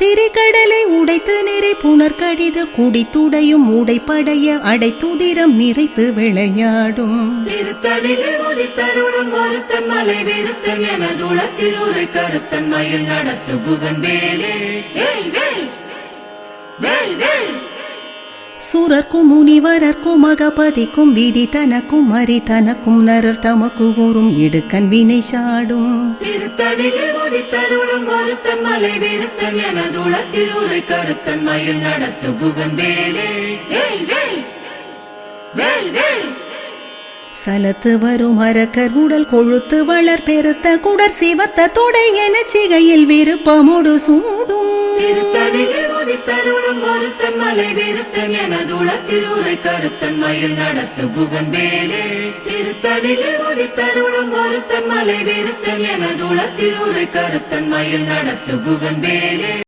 திரிகடலை உடைத்து நிறை புனர்கடிது குடித்துடையும் உடைப்படைய அடைத்துதிரம் நிறைத்து விளையாடும். திருத்தடியில் உதித்தருளும் ஒருத்தன் மலை விருத்தன் என தூளத்தில் ஒரு கருத்தன் மயில் நடத்து குகன் வேலே வேல் வேல் வேல் வேல். சுரர்க்கும் முனிவரர்க்கும் மகபதிக்கும் விதி தனக்கும் மறி தனக்கும் நரர் தமக்கு கூறும் இடுக்கண் வினை சாடும். திருத்தடியில் உதித்தருளும் ஒருத்தன் மலை விருத்தன் என தூளத்தில் ஒரு கருத்தன் மயில் நடத்து குகன் வேல். சலத்து வரும் அரக்கர் உடல் கொழுத்து வளர் பெருத்த குடர் சிவத்த தொடை என சிகையில் விருப்பமுடு சூடும் திருத்தடியில் உதித்தருளும் ஒருத்தன் மலை விருத்தன் என தூளத்தில் உரை கருத்தன் மயில் நடத்து புகன் வேலே திருத்தடியில் தருணம் ஒருத்தன் மலை விருத்தன் என தூளத்தில் உரை கருத்தன் மயில் நடத்து புகன் வேலே